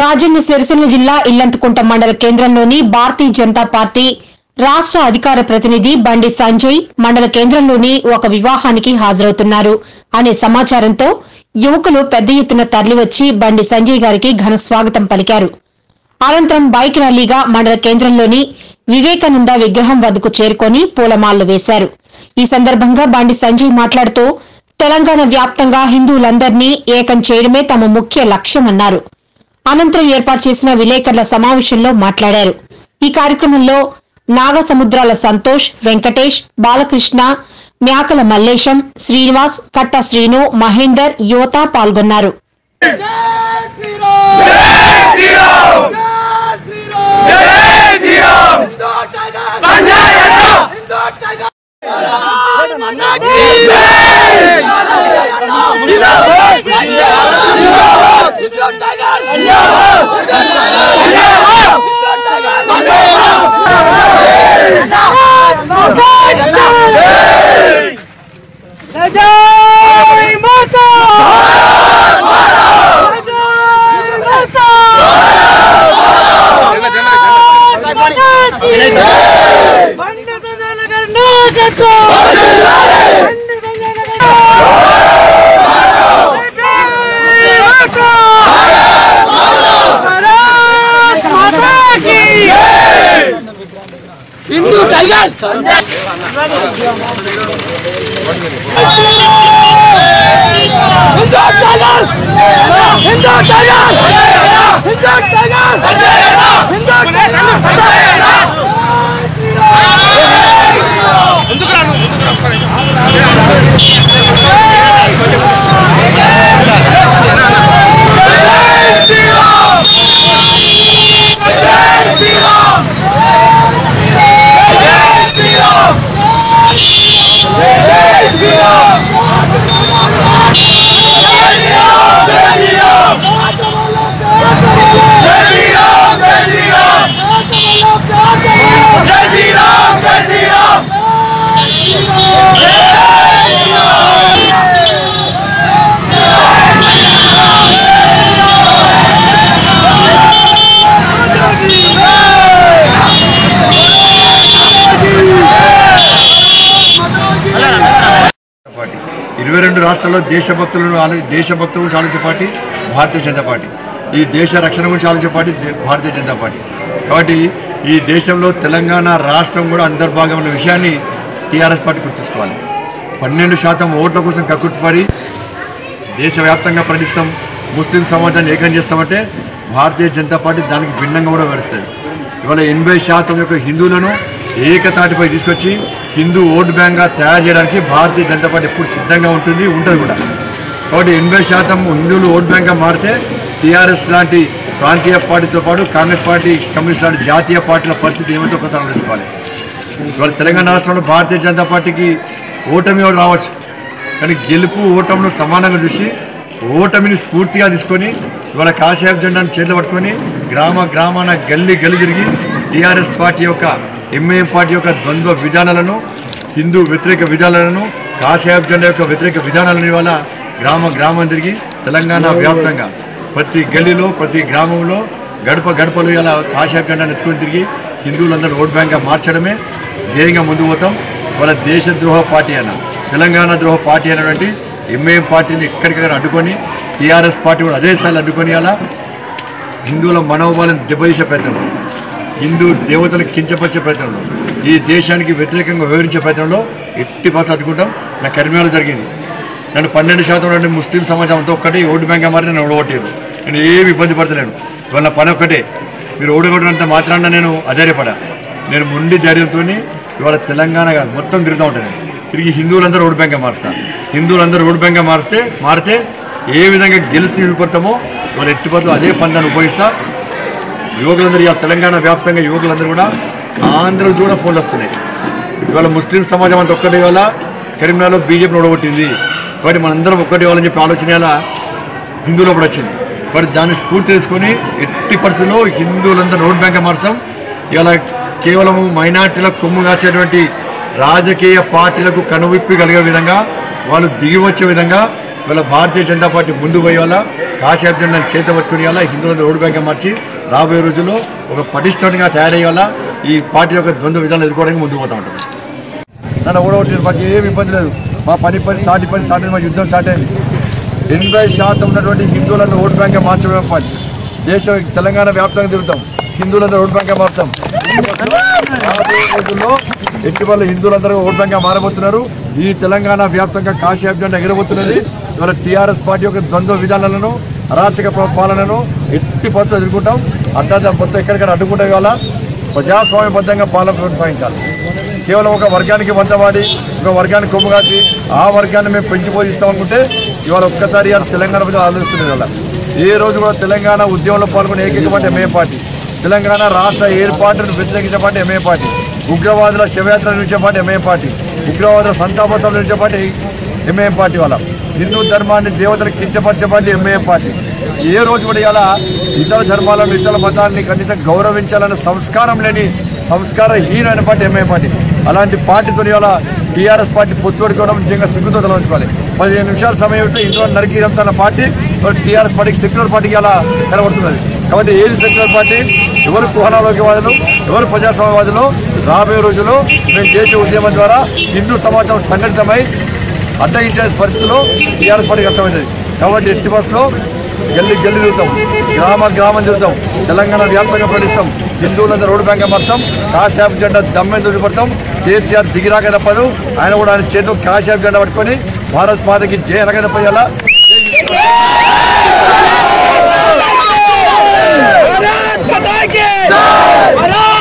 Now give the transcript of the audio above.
రాజన్న సిరిసిల్ల జిల్లా ఇల్లంతకుంట మండల కేంద్రంలోని భారతీయ జనతా పార్టీ రాష్ట్ర అధికార ప్రతినిధి బండి సంజయ్ మండల కేంద్రంలోని ఒక వివాహానికి హాజరవుతున్నారు అనే సమాచారంతో యువకులు పెద్ద ఎత్తున తరలివచ్చి బండి సంజయ్ గారికి ఘన స్వాగతం పలికారు. అనంతరం బైక్ ర్యాలీగా మండల కేంద్రంలోని వివేకానంద విగ్రహం వద్దకు చేరుకొని పూలమాలలు వేశారు. ఈ సందర్భంగా బండి సంజయ్ మాట్లాడుతూ తెలంగాణ వ్యాప్తంగా హిందువులందరినీ ఏకం చేయడమే తమ ముఖ్య లక్ష్యమన్నారు. అనంతరం ఏర్పాటు చేసిన విలేకరుల సమావేశంలో మాట్లాడారు. ఈ కార్యక్రమంలో నాగసముద్రాల సంతోష్ వెంకటేష్ బాలకృష్ణ మ్యాకల మల్లేశం శ్రీనివాస్ కట్ట శ్రీను మహేందర్ యువత పాల్గొన్నారు. Tiger Hindu tiger Hindu tiger Hindu tiger ఇరవై రెండు రాష్ట్రాల్లో దేశభక్తులను ఆలో దేశభక్తుల గురించి ఆలోచించే పార్టీ భారతీయ జనతా పార్టీ. ఈ దేశ రక్షణ గురించి ఆలోచించే పార్టీ భారతీయ జనతా పార్టీ. కాబట్టి ఈ దేశంలో తెలంగాణ రాష్ట్రం కూడా అంతర్భాగం ఉన్న విషయాన్ని టీఆర్ఎస్ పార్టీ గుర్తుంచుకోవాలి. పన్నెండు శాతం ఓట్ల కోసం కక్కుర్తిపడి దేశవ్యాప్తంగా ప్రకటిస్తాం ముస్లిం సమాజాన్ని ఏకం చేస్తామంటే భారతీయ జనతా పార్టీ దానికి భిన్నంగా కూడా వివరిస్తుంది ఇవాళ ఎనభై శాతం యొక్క హిందువులను ఏకతాటిపై తీసుకొచ్చి హిందూ ఓటు బ్యాంక్గా తయారు చేయడానికి భారతీయ జనతా పార్టీ ఎప్పుడు సిద్ధంగా ఉంటుంది ఉంటుంది కూడా. కాబట్టి ఎనభై శాతం హిందువులు ఓటు బ్యాంక్గా మారితే టీఆర్ఎస్ లాంటి ప్రాంతీయ పార్టీతో పాటు కాంగ్రెస్ పార్టీ కమ్యూనిస్ట్ లాంటి జాతీయ పార్టీల పరిస్థితి ఏమిటో ఒకసారి ఆలోచించుకోవాలి. ఇవాళ తెలంగాణ రాష్ట్రంలో భారతీయ జనతా పార్టీకి ఓటమి కూడా రావచ్చు? కానీ గెలుపు ఓటమును సమానంగా చూసి ఓటమిని స్ఫూర్తిగా తీసుకొని ఇవాళ కాషాయం జెండాను చేతిలో పట్టుకొని గ్రామ గ్రామాన గల్లి గల్లి తిరిగి టీఆర్ఎస్ పార్టీ యొక్క ఎంఐఎం పార్టీ యొక్క ద్వంద్వ విధానాలను హిందూ వ్యతిరేక విధానాలను కాషాయం జెండా యొక్క వ్యతిరేక విధానాలను ఇవాళ గ్రామ గ్రామం తిరిగి తెలంగాణ వ్యాప్తంగా. ప్రతి గల్లీలో ప్రతి గ్రామంలో గడప గడపలు ఇలా కాషాయం జెండాను ఎత్తుకొని తిరిగి హిందువులందరూ ఓట్ బ్యాంక్గా మార్చడమే ధ్యేయంగా ముందు పోతాం. వాళ్ళ దేశద్రోహ పార్టీ అన్న తెలంగాణ ద్రోహ పార్టీ అనేటువంటి ఎంఏఎం పార్టీని ఎక్కడికక్కడ అడ్డుకొని టీఆర్ఎస్ పార్టీ కూడా అదే స్థాయిలో అడ్డుకొని అలా హిందువుల మనోభావాలను దెబ్బతీసే ప్రయత్నంలో హిందూ దేవతలకు కించపరిచే ప్రయత్నంలో ఈ దేశానికి వ్యతిరేకంగా వివరించే ప్రయత్నంలో ఎట్టి పాస్ చదువుకుంటాం నా కరిమేళ జరిగింది. నన్ను పన్నెండు శాతం నుండి ముస్లిం సమాజంతో ఒక్కటి ఓటు బ్యాంక్ మారి నేను ఓడగొట్టాను నేను ఏమి ఇబ్బంది పడతలేను. ఇవాళ పని ఒక్కటే. మీరు ఓడగొట్టినంత మాత్రాన నేను అధైర్యపడా. నేను ముండి ధైర్యంతో ఇవాళ తెలంగాణ కాదు మొత్తం తిరుగుతూ ఉంటాను తిరిగి హిందువులందరూ ఓటు బ్యాంక్గా మారుస్తాను హిందువులందరూ ఓటు బ్యాంక్గా మారిస్తే మారితే ఏ విధంగా గెలిచి విడిపడతామో వాళ్ళ ఎట్టిపట్లు అదే పంటను ఉపయోగిస్తా. యువకులందరూ ఇవాళ తెలంగాణ వ్యాప్తంగా యువకులందరూ కూడా ఆంధ్ర కూడా ఫోన్లు వస్తున్నాయి. ఇవాళ ముస్లిం సమాజం అంతా ఒక్కటి ఇవాళ కరీంనగర్లో బీజేపీ ఓడగొట్టింది. కాబట్టి మనందరం ఒక్కటి ఇవ్వాలని చెప్పి ఆలోచన ఎలా హిందువులో కూడా వచ్చింది. మరి దాన్ని స్ఫూర్తి తీసుకొని ఎట్టి పరిస్థితుల్లో హిందువులందరూ రోడ్ బ్యాంక్ మార్చాం ఇవాళ కేవలం మైనార్టీలకు కొమ్ము కాచేటువంటి రాజకీయ పార్టీలకు కనువిప్పి కలిగే విధంగా వాళ్ళు దిగి వచ్చే విధంగా వాళ్ళ భారతీయ జనతా పార్టీ ముందు పోయే వల్ల కాశాపు చేత పట్టుకుని వాళ్ళ హిందువులందరూ రోడ్ బ్యాంక్ మార్చి రాబోయే రోజుల్లో ఒక పటిష్టంగా తయారయ్యేలా వల్ల ఈ పార్టీ యొక్క ద్వంద్వ విధానం ఎదుర్కోవడానికి ముందుకు పోతా ఉంటాం. నన్ను ఓడగొట్టిన మాకు ఏమి ఇబ్బంది లేదు. మా పని పని సాటి పని సాటి మా యుద్ధం స్టార్ట్ అయింది. ఎనభై శాతం ఉన్నటువంటి హిందువులను ఓటు బ్యాంక్ మార్చడమే పని. దేశం తెలంగాణ వ్యాప్తంగా తిరుగుతాం. హిందువులందరూ ఓటు బ్యాంక్ మార్చాం రోజుల్లో హిందువులందరూ ఓటు బ్యాంక్ మారబోతున్నారు. ఈ తెలంగాణ వ్యాప్తంగా కాశీ జెండా ఎగరబోతున్నది. ఇవాళ టీఆర్ఎస్ పార్టీ యొక్క ద్వంద్వ విధానాలను అరాచక పాలనను ఎట్టి పరిస్థితులు ఎదుర్కొంటాం? అడ్డా మొత్తం ఎక్కడిక్కడ అడ్డుకుంటే కావాలా? ప్రజాస్వామ్యబద్ధంగా పాలన కొనసాగించాలి. కేవలం ఒక వర్గానికి వంతవాడి ఒక వర్గానికి కొమ్ము కాచి ఆ వర్గాన్ని మేము పెంచి పోషిస్తాం అనుకుంటే ఇవాళ ఒక్కసారి ఇవాళ తెలంగాణ ప్రజలు ఆలోచిస్తున్నారు వల్ల ఏ రోజు కూడా తెలంగాణ ఉద్యమంలో పాల్గొనే ఏకైక పార్టీ ఎంఏ పార్టీ. తెలంగాణ రాష్ట్ర ఏర్పాటును వ్యతిరేకించే పార్టీ ఎంఏ పార్టీ. ఉగ్రవాదుల శవయాత్ర నిలిచే పార్టీ ఎంఏ పార్టీ. ఉగ్రవాదుల సంతాపత్రం నిలిచే పార్టీ ఎంఏ పార్టీ వాళ్ళ. హిందూ ధర్మాన్ని దేవతలు కించపరిచే పార్టీ ఎంఏ పార్టీ. ఏ రోజు కూడా ఇలా ఇతర ధర్మాలను ఇతర మతాన్ని కనీసం గౌరవించాలనే సంస్కారం లేని సంస్కారహీనమైన పార్టీ ఎంఏ పార్టీ. అలాంటి పార్టీతో ఇవాళ టీఆర్ఎస్ పార్టీ పొత్తుపెట్టుకోవడం నిజంగా సిగ్గుతో తలవంచుకోవాలి పదిహేను నిమిషాల సమయం ఇస్తే ఇంట్లో నరికి తన పార్టీ టీఆర్ఎస్ పార్టీకి సెక్యులర్ పార్టీకి అలా కనబడుతున్నది. కాబట్టి ఏది సెక్యులర్ పార్టీ? ఎవరు కుహనాలోకివాదులు ఎవరు ప్రజాస్వామ్యవాదులు? రాబోయే రోజుల్లో మేము చేసే ఉద్యమం ద్వారా హిందూ సమాజం సంఘటితమై అడ్డగించే పరిస్థితుల్లో టీఆర్ఎస్ పార్టీకి అర్థమైంది కాబట్టి ఎట్టి బస్సులో గల్లి గల్లి తిరుగుతాం గ్రామ గ్రామం తిరుగుతాం తెలంగాణ వ్యాప్తంగా ప్రకటిస్తాం హిందువులందరూ రోడ్డు బ్యాంక్ పడతాం కాశాప్ జెండా దమ్మె పడతాం కేసీఆర్ దిగిరాక తప్పదు ఆయన కూడా ఆయన చేతిలో కాశాప్ జెండా పట్టుకొని భారత్ మాతకి జయ అనగా తప్పయ్యాలా भारत माता की भारत